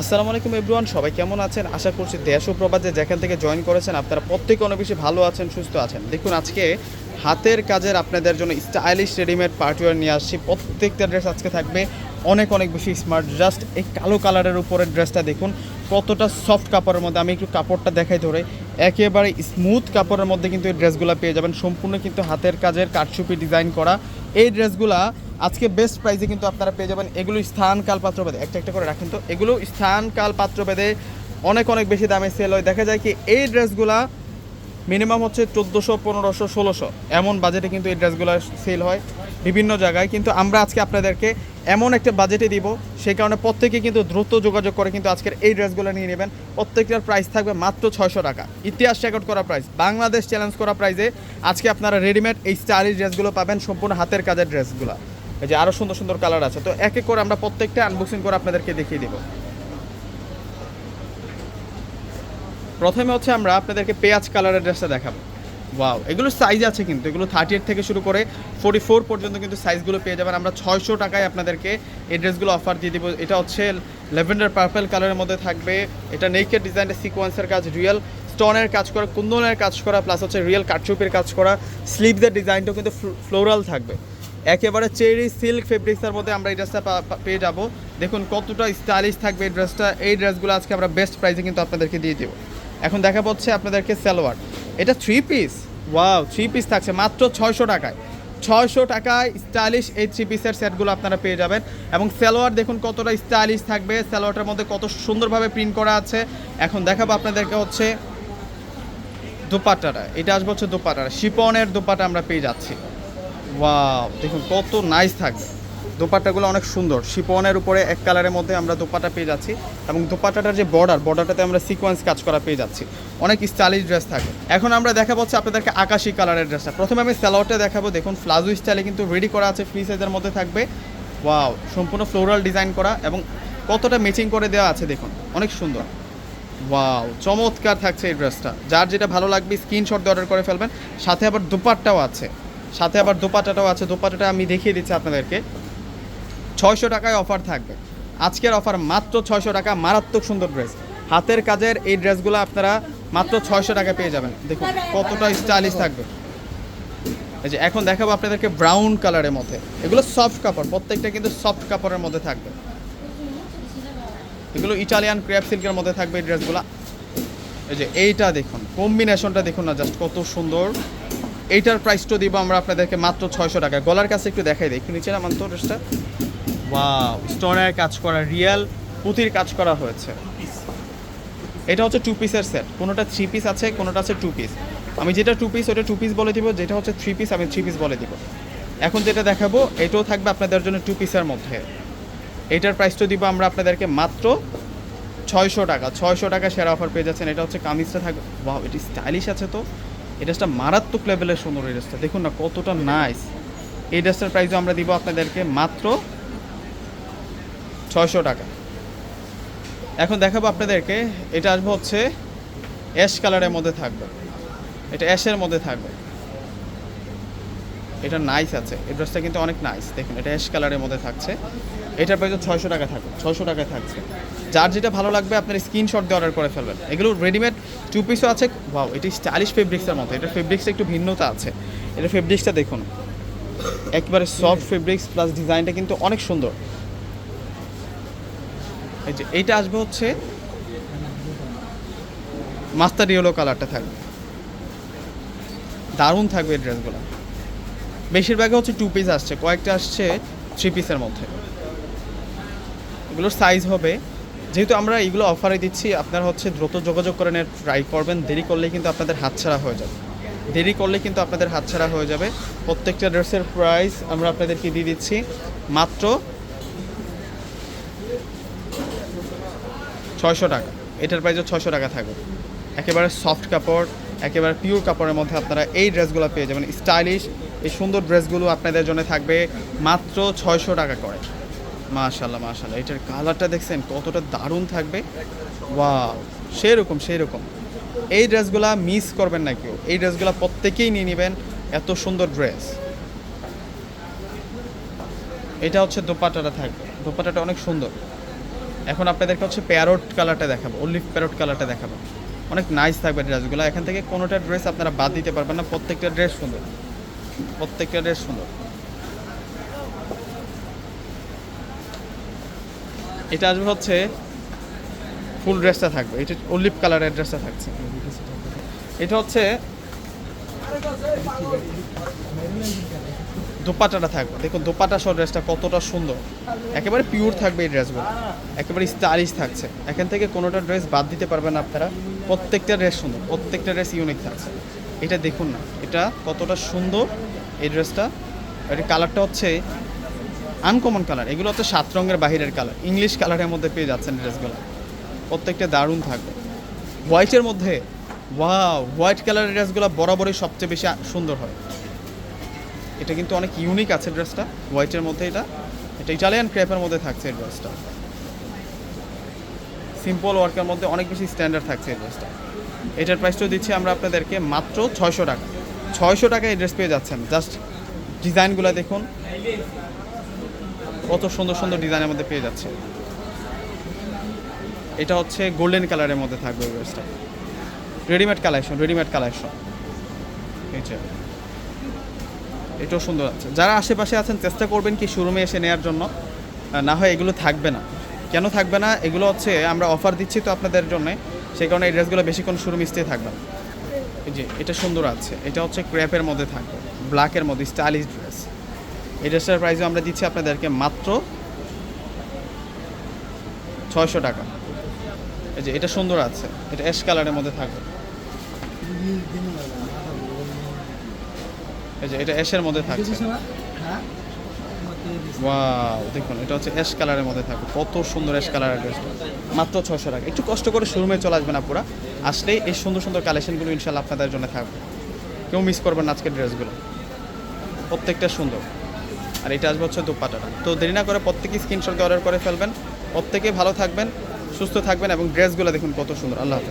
আসসালামু আলাইকুম এভরিওয়ান, সবাই কেমন আছেন? আশা করছি দেশ ও প্রবাদে যেখান থেকে জয়েন করেছেন, আপনারা প্রত্যেকে অনেক বেশি ভালো আছেন, সুস্থ আছেন। দেখুন, আজকে হাতের কাজের আপনাদের জন্য স্টাইলিশ রেডিমেড পার্টিওয়ার নিয়ে আসছি। প্রত্যেকটা ড্রেস আজকে থাকবে অনেক অনেক বেশি স্মার্ট জাস্ট এই কালো কালারের উপরের ড্রেসটা দেখুন, কতটা সফট কাপড়ের মধ্যে, আমি একটু কাপড়টা দেখাই ধরে, একেবারে স্মুথ কাপড়ের মধ্যে কিন্তু এই ড্রেসগুলো পেয়ে যাবেন। সম্পূর্ণ কিন্তু হাতের কাজের কাঠসুপি ডিজাইন করা। এই ড্রেসগুলা আজকে বেস্ট প্রাইসে কিন্তু আপনারা পেয়ে যাবেন এগুলো স্থান কাল পাত্র বেদে একটা একটা করে রাখেন তো। এগুলো স্থান কাল পাত্র বেদে অনেক অনেক বেশি দামে সেল হয়। দেখা যায় কি এই ড্রেসগুলা মিনিমাম হচ্ছে চোদ্দোশো, পনেরোশো, ষোলোশো। এমন বাজেটে কিন্তু এই ড্রেসগুলো সেল হয় বিভিন্ন জায়গায়। কিন্তু আমরা আজকে আপনাদেরকে এমন একটা বাজেটে দিব, সেই কারণে প্রত্যেকে কিন্তু দ্রুত যোগাযোগ করে কিন্তু আজকের এই ড্রেসগুলো নিয়ে নেবেন। প্রত্যেকটার প্রাইস থাকবে মাত্র ছয়শো টাকা। ইতিহাস রেকর্ড করা প্রাইস বাংলাদেশ চ্যালেঞ্জ করা প্রাইসে আজকে আপনারা রেডিমেড এই স্টাইলিশ ড্রেসগুলো পাবেন, সম্পূর্ণ হাতের কাজের ড্রেসগুলো এই যে আরও সুন্দর সুন্দর কালার আছে। তো এক এক করে আমরা প্রত্যেকটা আনবক্সিং করে আপনাদেরকে দেখিয়ে দেবো। প্রথমে হচ্ছে আমরা আপনাদেরকে পেঁয়াজ কালারের ড্রেসটা দেখাবো। ওয়াও এগুলো সাইজ আছে কিন্তু। এগুলো থার্টি এইট থেকে শুরু করে ফোর্টি ফোর পর্যন্ত কিন্তু সাইজগুলো পেয়ে যাবেন। আমরা ছয়শো টাকায় আপনাদেরকে এই ড্রেসগুলো অফার দিয়ে দিব। এটা হচ্ছে লেভেন্ডার পার্পল কালারের মধ্যে থাকবে। এটা নেকের ডিজাইনের সিকোয়েন্সের কাজ রিয়েল স্টোনের কাজ করা, কুন্দনের কাজ করা প্লাস হচ্ছে রিয়েল কাটচুপের কাজ করা। স্লিভদের ডিজাইনটাও কিন্তু ফ্লোরাল থাকবে। একেবারে চেরি সিল্ক ফেব্রিক্সের মধ্যে আমরা এই ড্রেসটা পেয়ে যাব। দেখুন কতটা স্টাইলিশ থাকবে এই ড্রেসটা এই ড্রেসগুলো আজকে আমরা বেস্ট প্রাইসে কিন্তু আপনাদেরকে দিয়ে দেবো। এখন দেখা পাচ্ছে আপনাদেরকে সালোয়ার। এটা three piece wow three piece থাকছে। মাত্র ছয়শো টাকায়। ছয়শো টাকায় স্টাইলিশ এই থ্রি পিসের সেটগুলো আপনারা পেয়ে যাবেন। এবং সালোয়ার দেখুন কতটা স্টাইলিশ থাকবে। সালোয়ারটার মধ্যে কত সুন্দরভাবে প্রিন্ট করা আছে। এখন দেখাবো আপনাদেরকে হচ্ছে দোপাট্টাটা। এটা আসবে হচ্ছে দোপাট্টাটা। শিপনের দোপাট্টা আমরা পেয়ে যাচ্ছি। ওয়াও দেখুন, কত নাইস থাকবে। দোপাট্টাগুলো অনেক সুন্দর। শিপনের উপরে এক কালারের মধ্যে আমরা দোপাট্টা পেয়ে যাচ্ছি এবং দোপাট্টাটার যে বর্ডার বর্ডারটাতে আমরা সিকোয়েন্স কাজ করা পেয়ে যাচ্ছি। অনেক স্টাইলিশ ড্রেস থাকে। এখন আমরা দেখাবো হচ্ছে আপনাদেরকে আকাশি কালারের ড্রেসটা প্রথমে আমি স্যালোয়ারটা দেখাবো। দেখুন ফ্লাজু স্টাইলে কিন্তু রেডি করা আছে ফ্রি সাইজের মধ্যে থাকবে। ওয়াও সম্পূর্ণ ফ্লোরাল ডিজাইন করা এবং কতটা ম্যাচিং করে দেওয়া আছে, দেখুন। অনেক সুন্দর। ওয়াও চমৎকার থাকছে এই ড্রেসটা যার যেটা ভালো লাগবে স্ক্রিনশট দিয়ে অর্ডার করে ফেলবেন। সাথে আবার দোপাট্টাও আছে। সাথে আবার দোপাটাটাও আছে দোপাটাটা আমি দেখিয়ে দিচ্ছি আপনাদেরকে। ছয়শো টাকায় অফার থাকবে। আজকের অফার মাত্র ছয়শো টাকা, মারাত্মক সুন্দর ড্রেস। হাতের কাজের এই ড্রেসগুলো আপনারা মাত্র ছয়শো টাকা পেয়ে যাবেন। দেখুন, কতটা স্টাইলিশ থাকবে। এই যে এখন দেখাবো আপনাদেরকে ব্রাউন কালারের মধ্যে। এগুলো সফট কাপড়, প্রত্যেকটা কিন্তু সফট কাপড়ের মধ্যে থাকবে। এগুলো ইটালিয়ান ক্র্যাপ সিল্কের মধ্যে থাকবে এই ড্রেসগুলো। এই যে এইটা দেখুন, কম্বিনেশনটা দেখুন না, জাস্ট কত সুন্দর। এইটার প্রাইসটা দিব আমরা আপনাদেরকে মাত্র ছয়শো টাকা। গলার কাছে একটু দেখাই দিই। একটু নিচে নামান তো ড্রেসটা ওয়াও স্টোনের কাজ করা রিয়েল পুঁতির কাজ করা হয়েছে। এটা হচ্ছে টু পিসের সেট কোনোটা থ্রি পিস আছে, কোনোটা আছে টু পিস আমি যেটা টু পিস ওটা টু পিস বলে দিব, যেটা হচ্ছে থ্রি পিস আমি থ্রি পিস বলে দিব। এখন যেটা দেখাবো, এটাও থাকবে আপনাদের জন্য টু পিসের মধ্যে। এটার প্রাইসটা দিব আমরা আপনাদেরকে মাত্র ছয়শো টাকা। ছয়শো টাকা সেরা অফার পেয়ে যাচ্ছেন। এটা হচ্ছে কামিজটা থাকবে। বাহ এটি স্টাইলিশ আছে তো। এই ড্রেসটা মারাত্মক লেভেলের সুন্দর এই ড্রেসটা দেখুন না, কতটা নাইস এই ড্রেসটার প্রাইসও আমরা দিব আপনাদেরকে মাত্র ছয়শো টাকা। এখন দেখাবো আপনাদেরকে, এটা আসব হচ্ছে অ্যাশ কালারের মধ্যে থাকবে। এটা অ্যাশের মধ্যে থাকবে। এটা নাইস আছে। এই ড্রেসটা কিন্তু অনেক নাইস দেখুন, এটা অ্যাশ কালারের মধ্যে থাকছে। এটার প্রাইস ছয়শো টাকা থাকবে, ছয়শো টাকায় থাকছে। যার যেটা ভালো লাগবে, আপনার স্ক্রিনশট দিয়ে অর্ডার করে ফেলবেন। এগুলো রেডিমেড টু পিসও আছে। ভাও এটি স্টাইলিশ ফেব্রিক্সের মতো। এটা ফেব্রিক্সটা একটু ভিন্নতা আছে। এটা ফেব্রিক্সটা দেখুন, একবারে সফট ফেব্রিক্স প্লাস ডিজাইনটা কিন্তু অনেক সুন্দর। এই যে, এইটা আসবে হচ্ছে মাস্টার ইয়েলো কালারটা থাকবে। দারুণ থাকবে এই ড্রেসগুলো বেশিরভাগই হচ্ছে টু পিস আসছে, কয়েকটা আসছে থ্রি পিসের মধ্যে। এগুলোর সাইজ হবে। যেহেতু আমরা এগুলো অফারে দিচ্ছি, আপনারা হচ্ছে দ্রুত যোগাযোগ করে নেওয়ার ট্রাই করবেন। দেরি করলে কিন্তু আপনাদের হাতছাড়া হয়ে যাবে। দেরি করলে কিন্তু আপনাদের হাতছাড়া হয়ে যাবে। প্রত্যেকটা ড্রেসের প্রাইস আমরা আপনাদেরকে দিয়ে দিচ্ছি। মাত্র ছয়শো টাকা। এটার প্রাইসও ছয়শো টাকা থাকবে। একেবারে সফট কাপড়, একেবারে পিওর কাপড়ের মধ্যে আপনারা এই ড্রেসগুলো পেয়ে যাবেন। স্টাইলিশ এই সুন্দর ড্রেসগুলো আপনাদের জন্য থাকবে মাত্র ছয়শো টাকা করে। মাশাল্লাহ মাশাল্লাহ এটার কালারটা দেখছেন, কতটা দারুণ থাকবে। ওয়াও, সেরকম সেরকম। এই ড্রেসগুলা মিস করবেন না কেউ। এই ড্রেসগুলো প্রত্যেকেই নিয়ে নেবেন এত সুন্দর ড্রেস। এটা হচ্ছে দোপাটাটা থাকবে। দোপাটাটা অনেক সুন্দর। এখন আপনাদেরকে হচ্ছে প্যারোট কালারটা দেখাবো, অলিভ প্যারোট কালারটা দেখাবো। অনেক নাইস থাকবে ড্রেসগুলো। এখান থেকে কোনোটা ড্রেস আপনারা বাদ দিতে পারবেন না। প্রত্যেকটা ড্রেস সুন্দর। প্রত্যেকটা ড্রেস সুন্দর। এটা আসবে হচ্ছে ফুল ড্রেসটা থাকবে। এটা অলিভ কালারের ড্রেসটা থাকছে। এটা হচ্ছে দোপাটাটা থাকবে। দেখুন দোপাটা সহ ড্রেসটা কতটা সুন্দর। একেবারে পিওর থাকবে এই ড্রেসগুলো। একেবারে স্টাইলিশ থাকছে। এখান থেকে কোনোটা ড্রেস বাদ দিতে পারবেন আপনারা। প্রত্যেকটা ড্রেস সুন্দর। প্রত্যেকটা ড্রেস ইউনিক থাকছে। এটা দেখুন না। এটা কতটা সুন্দর এই ড্রেসটা। এর কালারটা হচ্ছে আনকমন কালার এগুলো হচ্ছে সাত রঙের বাহিরের কালার ইংলিশ কালারের মধ্যে পেয়ে যাচ্ছেন ড্রেসগুলো। প্রত্যেকটা দারুণ থাকবে। হোয়াইটের মধ্যে ওয়াও হোয়াইট কালারের ড্রেসগুলো বরাবরই সবচেয়ে বেশি সুন্দর হয়। এটা কিন্তু অনেক ইউনিক আছে ড্রেসটা হোয়াইটের মধ্যে এটা। এটা ইটালিয়ান ক্রেপের মধ্যে থাকছে এই ড্রেসটা। সিম্পল ওয়ার্কের মধ্যে অনেক বেশি স্ট্যান্ডার্ড থাকছে এই ড্রেসটা। এটার প্রাইসটাও দিচ্ছি আমরা আপনাদেরকে মাত্র ছয়শো টাকা। ছয়শো টাকায় ড্রেস পেয়ে যাচ্ছেন। জাস্ট ডিজাইনগুলো দেখুন। কত সুন্দর সুন্দর ডিজাইনের মধ্যে পেয়ে যাচ্ছে। এটা হচ্ছে গোল্ডেন কালারের মধ্যে থাকবে এই ড্রেসটা রেডিমেড কালেকশন রেডিমেড কালেকশন এটাও সুন্দর আছে। যারা আশেপাশে আছেন, চেষ্টা করবেন কি শোরুমে এসে নেওয়ার জন্য। না হয় এগুলো থাকবে না। কেন থাকবে না? এগুলো হচ্ছে আমরা অফার দিচ্ছি তো আপনাদের জন্য। সেই কারণে এই ড্রেসগুলো বেশিক্ষণ শোরুম স্টে থাকবে না। যে, এটা সুন্দর আছে। এটা হচ্ছে ক্র্যাপের মধ্যে থাকবে। ব্ল্যাকের মধ্যে স্টাইলিশ ড্রেস এই ড্রেসটার প্রাইসও আমরা দিচ্ছি আপনাদেরকে মাত্র ছয়শো টাকা। এই যে, এটা সুন্দর আছে। এটা অ্যাশ কালারের মধ্যে থাকবে। এই যে, এটা অ্যাশের মধ্যে থাকছে ওয়াও দেখুন, এটা হচ্ছে অ্যাশ কালারের মধ্যে থাকবে। কত সুন্দর অ্যাশ কালারের ড্রেসটা মাত্র ছশো টাকা। একটু কষ্ট করে শোরুমে চলে আসবেন আপুরা। আসলেই এই সুন্দর সুন্দর কালেকশনগুলো ইনশাল্লাহ আপনাদের জন্য থাকবে। কেউ মিস করবেন আজকের ড্রেসগুলো প্রত্যেকটা সুন্দর। আর এটা আসবে হচ্ছে দোপাটাটা। তো দেরি না করে প্রত্যেকেই স্ক্রিনশট অর্ডার করে ফেলবেন। প্রত্যেকেই ভালো থাকবেন, সুস্থ থাকবেন এবং ড্রেসগুলো দেখুন কত সুন্দর। আল্লাহ হাফেজ।